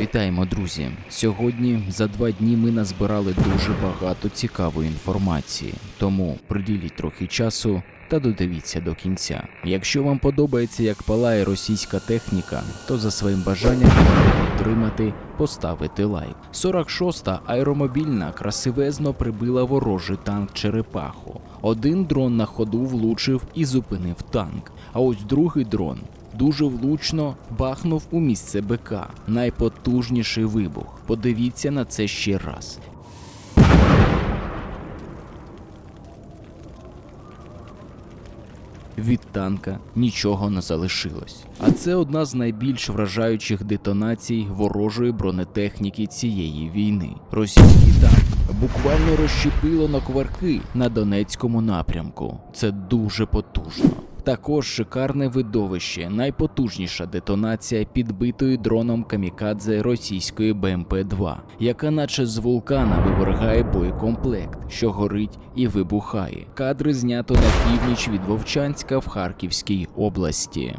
Вітаємо, друзі! Сьогодні за два дні ми назбирали дуже багато цікавої інформації, тому приділіть трохи часу та додивіться до кінця. Якщо вам подобається, як палає російська техніка, то за своїм бажанням підтримати, поставити лайк. 46-та аеромобільна красивезно прибила ворожий танк черепаху. Один дрон на ходу влучив і зупинив танк. А ось другий дрон дуже влучно бахнув у місце БК. Найпотужніший вибух. Подивіться на це ще раз. Від танка нічого не залишилось. А це одна з найбільш вражаючих детонацій ворожої бронетехніки цієї війни. Російський танк буквально розщепило на кварки на Донецькому напрямку. Це дуже потужно. Також шикарне видовище, найпотужніша детонація підбитої дроном камікадзе російської БМП-2, яка наче з вулкана вивергає боєкомплект, що горить і вибухає. Кадри знято на північ від Вовчанська в Харківській області.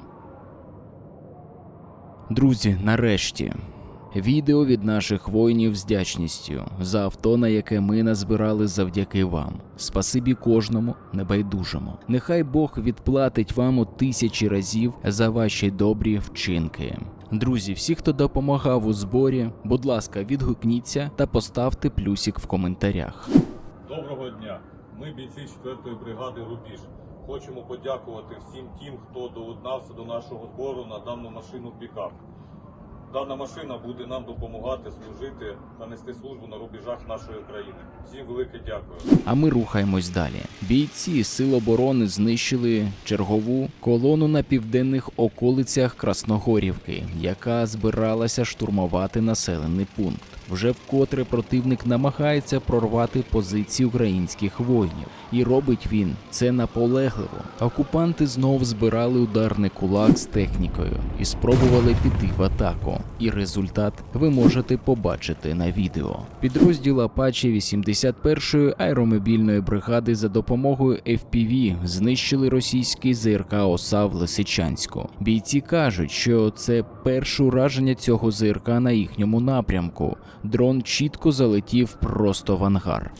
Друзі, нарешті. Відео від наших воїнів з вдячністю за авто, на яке ми назбирали завдяки вам. Спасибі кожному небайдужому. Нехай Бог відплатить вам у тисячі разів за ваші добрі вчинки. Друзі, всі, хто допомагав у зборі, будь ласка, відгукніться та поставте плюсик в коментарях. Доброго дня! Ми бійці 4-ї бригади Рубіж. Хочемо подякувати всім тим, хто доєднався до нашого збору на дану машину пікап. Дана машина буде нам допомагати служити та нести службу на рубежах нашої країни. Всім велике дякую. А ми рухаємось далі. Бійці Сил оборони знищили чергову колону на південних околицях Красногорівки, яка збиралася штурмувати населений пункт. Вже вкотре противник намагається прорвати позиції українських воїнів, і робить він це наполегливо. Окупанти знов збирали ударний кулак з технікою і спробували піти в атаку. І результат ви можете побачити на відео. Підрозділ Апачі 81-ї аеромобільної бригади за допомогою FPV знищили російський ЗРК ОСА в Лисичанську. Бійці кажуть, що це перше ураження цього ЗРК на їхньому напрямку. Дрон чітко залетів просто в ангар.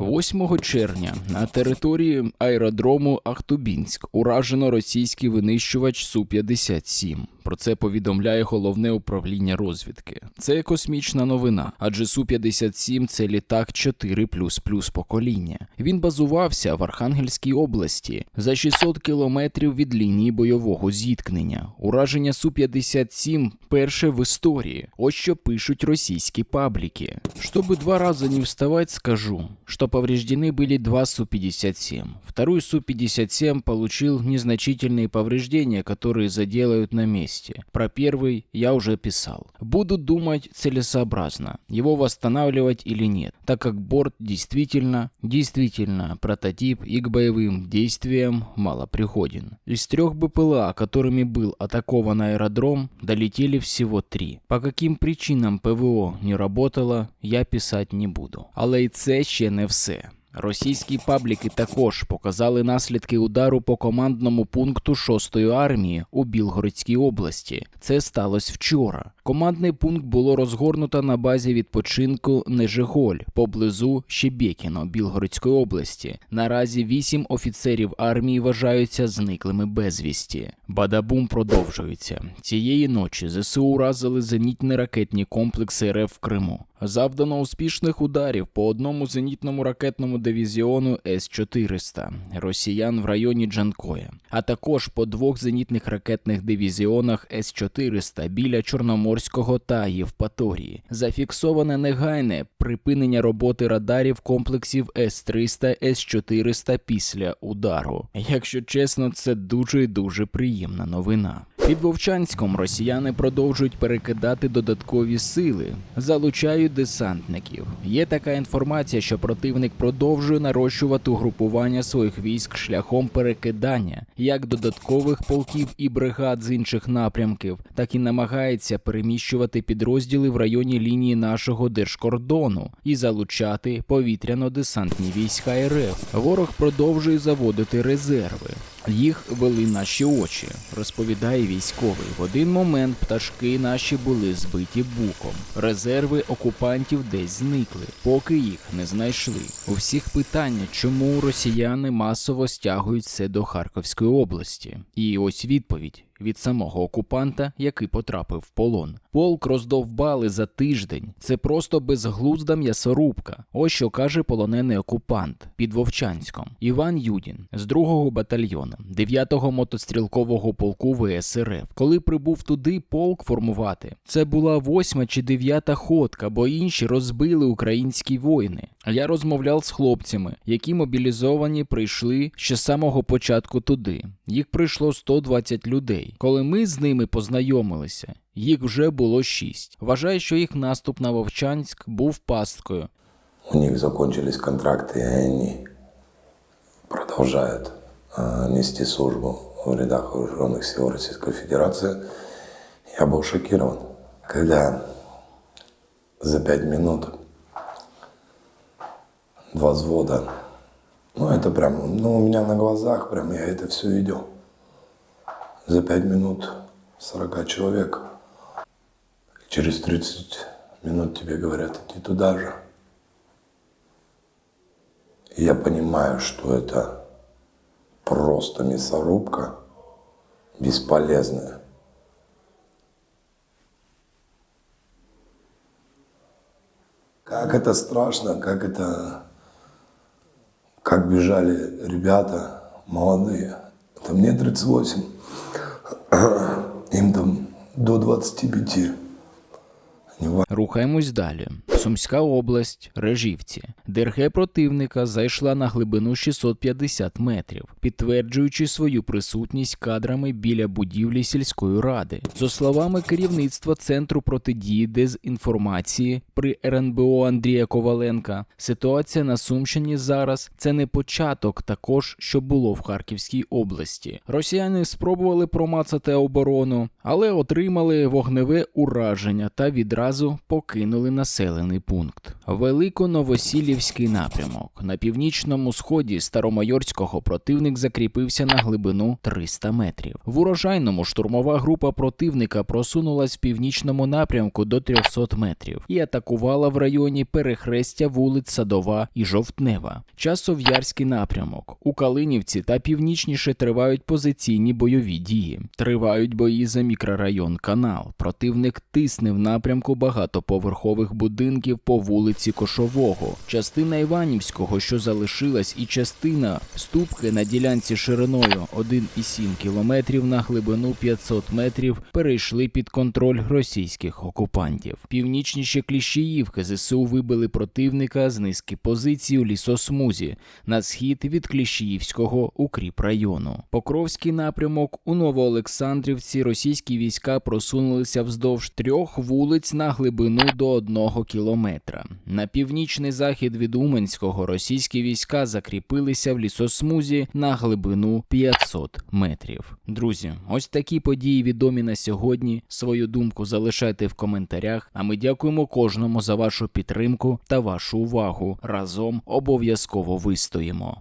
8 червня на території аеродрому Ахтубінськ уражено російський винищувач Су-57. Про це повідомляє головне управління розвідки. Це космічна новина, адже Су-57 це літак 4++ покоління. Він базувався в Архангельській області за 600 кілометрів від лінії бойового зіткнення. Ураження Су-57 перше в історії. Ось що пишуть російські пабліки. Чтобы два раза не вставать, скажу, что повреждены были два Су-57. Второй Су-57 получил незначительные повреждения, которые заделают на месте. Про первый я уже писал. Буду думать целесообразно, его восстанавливать или нет, так как борт действительно, действительно прототип и к боевым действиям мало приходен. Из трех БПЛА, которыми был атакован аэродром, долетели всего три. По каким причинам ПВО не работало, я писать не буду. Але й це не все. Російські пабліки також показали наслідки удару по командному пункту 6-ї армії у Білгородській області. Це сталося вчора. Командний пункт було розгорнуто на базі відпочинку Нежиголь поблизу Щебєкіно Білгородської області. Наразі вісім офіцерів армії вважаються зниклими безвісті. Бадабум продовжується. Цієї ночі ЗСУ уразили зенітні ракетні комплекси РФ в Криму. Завдано успішних ударів по одному зенітному ракетному дивізіону С-400 росіян в районі Джанкоя, а також по двох зенітних ракетних дивізіонах С-400 біля Чорноморського та Євпаторії. Зафіксоване негайне припинення роботи радарів комплексів С-300, С-400 після удару. Якщо чесно, це дуже дуже приємна новина. Під Вовчанськом росіяни продовжують перекидати додаткові сили, залучають десантників. Є така інформація, що противник продовжує нарощувати угрупування своїх військ шляхом перекидання як додаткових полків і бригад з інших напрямків, так і намагається переміщувати підрозділи в районі лінії нашого держкордону і залучати повітряно-десантні війська РФ. Ворог продовжує заводити резерви. Їх вели наші очі, розповідає військовий. В один момент пташки наші були збиті буком. Резерви окупантів десь зникли, поки їх не знайшли. У всіх питання, чому росіяни масово стягують це до Харківської області. І ось відповідь від самого окупанта, який потрапив в полон. Полк роздовбали за тиждень. Це просто безглузда м'ясорубка. Ось що каже полонений окупант під Вовчанськом Іван Юдін з 2-го батальйону 9-го мотострілкового полку ВСРФ. Коли прибув туди полк формувати, це була восьма чи дев'ята ходка, бо інші розбили українські воїни. А я розмовляв з хлопцями, які мобілізовані прийшли ще з самого початку туди. Їх прийшло 120 людей. Коли ми з ними познайомилися, їх вже було шість. Вважаю, що їх наступ на Вовчанськ був пасткою. У них закончились контракты, и они продолжают э, нести службу в рядах вооруженных сил Российской Федерации. Я был шокирован, когда за пять минут два ну это прям, ну у меня на глазах прям я это все видел. За пять минут 40 человек. Через 30 минут тебе говорят, иди туда же. И я понимаю, что это просто мясорубка бесполезная. Как это страшно, как это... Как бежали ребята молодые. Это мне 38. Им там до 25. Они в Рухаємось далі. Сумська область, Режівці. ДРГ противника зайшла на глибину 650 метрів, підтверджуючи свою присутність кадрами біля будівлі сільської ради. За словами керівництва Центру протидії дезінформації при РНБО Андрія Коваленка, ситуація на Сумщині зараз це не початок також, що було в Харківській області. Росіяни спробували промацати оборону, але отримали вогневе ураження та відразу покинули населений пункт. Великоновосілівський напрямок на північному сході Старомайорського противник закріпився на глибину 300 метрів. В урожайному штурмова група противника просунулась в північному напрямку до 300 метрів і атакувала в районі перехрестя вулиць Садова і Жовтнева. Часов'ярський напрямок у Калинівці та північніше тривають позиційні бойові дії. Тривають бої за мікрорайон Канал. Противник тисне в напрямку багатоповерхових будинків по вулиці Кошового, частина Іванівського, що залишилась, і частина ступки на ділянці шириною 1,7 кілометрів на глибину 500 метрів перейшли під контроль російських окупантів. Північніше Кліщіївки ЗСУ вибили противника з низки позицій у лісосмузі на схід від Кліщіївського укріпрайону. Покровський напрямок у Новоолександрівці російські війська просунулися вздовж трьох вулиць на глибину до одного кілометра. На північний захід від Уменського російські війська закріпилися в лісосмузі на глибину 500 метрів. Друзі, ось такі події відомі на сьогодні. Свою думку залишайте в коментарях. А ми дякуємо кожному за вашу підтримку та вашу увагу. Разом обов'язково вистоїмо.